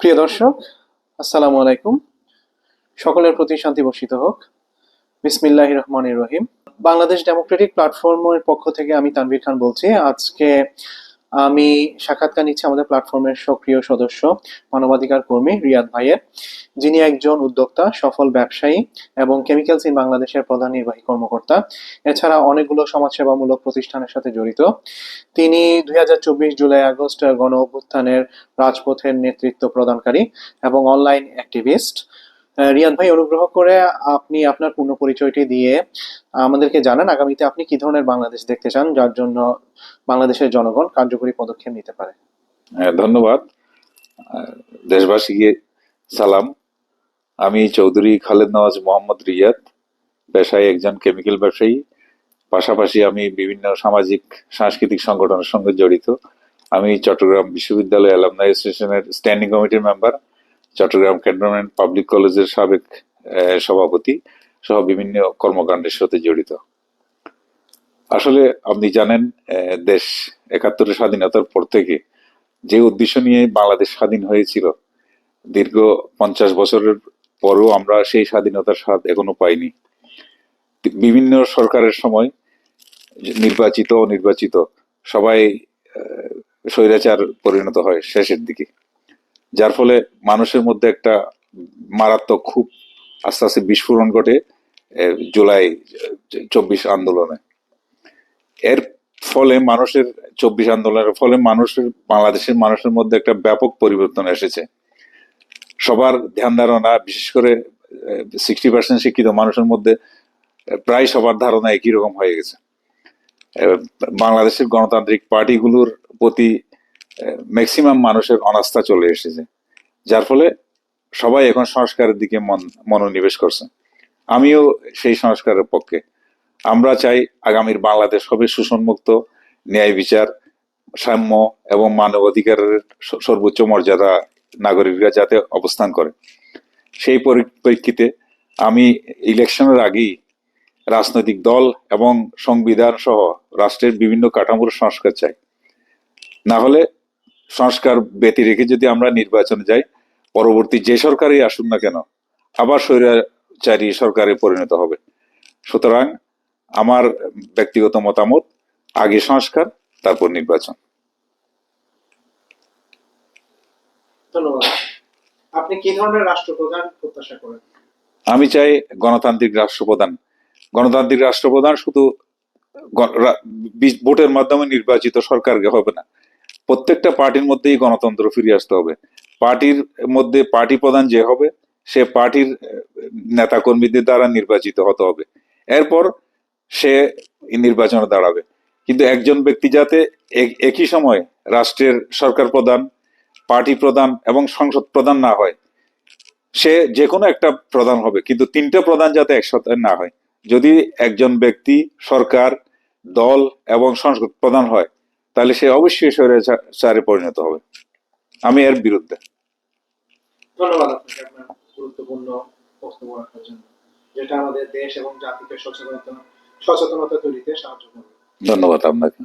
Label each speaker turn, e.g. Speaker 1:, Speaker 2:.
Speaker 1: প্রিয় দর্শক, আসসালামু আলাইকুম। সকলের প্রতি শান্তি বর্ষিত হোক। বিসমিল্লাহ রহমানির রহিম। বাংলাদেশ ডেমোক্রেটিক প্ল্যাটফর্মের পক্ষ থেকে আমি তানভীর খান বলছি। আজকে আমি সাক্ষাৎকার নিচ্ছি আমাদের প্ল্যাটফর্মের সক্রিয় সদস্য, মানবাধিকার কর্মী রিয়াদ ভাইয়ের। যিনি একজন উদ্যোক্তা, সফল ব্যবসায়ী এবং কেমিক্যালস ইন বাংলাদেশের প্রধান নির্বাহী কর্মকর্তা। এছাড়া অনেকগুলো সমাজসেবামূলক প্রতিষ্ঠানের সাথে জড়িত। তিনি দুই হাজার চব্বিশ জুলাই আগস্ট গণ অভ্যুত্থানের রাজপথের নেতৃত্ব প্রদানকারী এবং অনলাইন অ্যাক্টিভিস্ট রিয়াদ ভাই অনুগ্রহ করে আপনি আপনার পূর্ণ পরিচয়টি দিয়ে আমাদেরকে জানান আগামীতে আপনি কি ধরনের বাংলাদেশ দেখতে চান যার জন্য বাংলাদেশের জনগণ কার্যকরী পদক্ষেপ নিতে পারে?
Speaker 2: হ্যাঁ, ধন্যবাদ। দেশবাসীকে সালাম। আমি চৌধুরী খালেদ নওয়াজ মোহাম্মদ রিয়াদ পেশায় একজন কেমিক্যাল ব্যবসায়ী। পাশাপাশি আমি বিভিন্ন সামাজিক সাংস্কৃতিক সংগঠনের সঙ্গে জড়িত। আমি চট্টগ্রাম বিশ্ববিদ্যালয় অ্যালামনাই অ্যাসোসিয়েশনের স্ট্যান্ডিং কমিটির মেম্বার। চট্টগ্রাম ক্যান্টনমেন্ট পাবলিক কলেজের সাবেক সভাপতি সহ বিভিন্ন কর্মকাণ্ডের সাথে জড়িত। আসলে আপনি জানেন দেশ একাত্তরের স্বাধীনতার পর থেকে যে উদ্দেশ্য নিয়ে বাংলাদেশ স্বাধীন হয়েছিল, দীর্ঘ পঞ্চাশ বছরের পরেও আমরা সেই স্বাধীনতার স্বাদ এখনও পাইনি। বিভিন্ন সরকারের সময় নির্বাচিত, অনির্বাচিত সবাই স্বৈরাচার পরিণত হয় শেষের দিকে। যার ফলে মানুষের মধ্যে একটা মারাত্মক খুব আস্তে আস্তে বিস্ফোরণ ঘটে জুলাই চব্বিশ আন্দোলনে। এর ফলে মানুষের, চব্বিশ আন্দোলনের ফলে মানুষের, বাংলাদেশের মানুষের মধ্যে একটা ব্যাপক পরিবর্তন এসেছে। সবার ধ্যান ধারণা, বিশেষ করে সিক্সটি পার্সেন্ট শিক্ষিত মানুষের মধ্যে প্রায় সবার ধারণা একই রকম হয়ে গেছে। বাংলাদেশের গণতান্ত্রিক পার্টিগুলোর প্রতি ম্যাক্সিমাম মানুষের অনাস্থা চলে এসেছে। যার ফলে সবাই এখন সংস্কারের দিকে মন, মনোনিবেশ করছে। আমিও সেই সংস্কারের পক্ষে। আমরা চাই আগামীর বাংলাদেশ হবে শোষণমুক্ত ন্যায় বিচার, সাম্য এবং মানবাধিকারের সর্বোচ্চ মর্যাদা নাগরিকরা যাতে অবস্থান করে। সেই পরিপ্রেক্ষিতে আমি ইলেকশনের আগেই রাজনৈতিক দল এবং সংবিধান সহ রাষ্ট্রের বিভিন্ন কাঠামোর সংস্কার চাই। না হলে সংস্কার ব্যতি রেখে যদি আমরা নির্বাচনে যাই পরবর্তী যে সরকারই আসুন না কেন আবার স্বৈরাচারী সরকারে পরিণত হবে। সুতরাং আমার ব্যক্তিগত মতামত আগে সংস্কার তারপর নির্বাচন।
Speaker 1: ধন্যবাদ। আপনি কি ধরনের রাষ্ট্রপ্রধান প্রত্যাশা করেন?
Speaker 2: আমি চাই গণতান্ত্রিক রাষ্ট্রপ্রধান গণতান্ত্রিক রাষ্ট্রপ্রধান শুধু ভোটের মাধ্যমে নির্বাচিত সরকারকে হবে না। প্রত্যেকটা পার্টির মধ্যেই গণতন্ত্র ফিরে আসতে হবে। পার্টির মধ্যে পার্টি প্রধান যে হবে, সে পার্টির নেতা কর্মীদের দ্বারা নির্বাচিত হতে হবে। এরপর সে নির্বাচনে দাঁড়াবে। কিন্তু একজন ব্যক্তি যাতে এক- একই সময় রাষ্ট্রের সরকার প্রধান, পার্টি প্রধান এবং সংসদ প্রধান না হয়, সে যে কোনো একটা প্রধান হবে। কিন্তু তিনটা প্রধান যাতে একসাথে না হয়। যদি একজন ব্যক্তি সরকার, দল এবং সংসদ প্রধান হয় তাহলে সে অবশ্যই স্বৈরাচারে পরিণত হবে। আমি এর বিরুদ্ধে।
Speaker 1: ধন্যবাদ আপনাকে আপনার গুরুত্বপূর্ণ বক্তব্য রাখার জন্য। যেটা আমাদের দেশ এবং জাতিকে সচেতনতা সচেতনতা তৈরিতে সাহায্য করবে।
Speaker 2: ধন্যবাদ আপনাকে।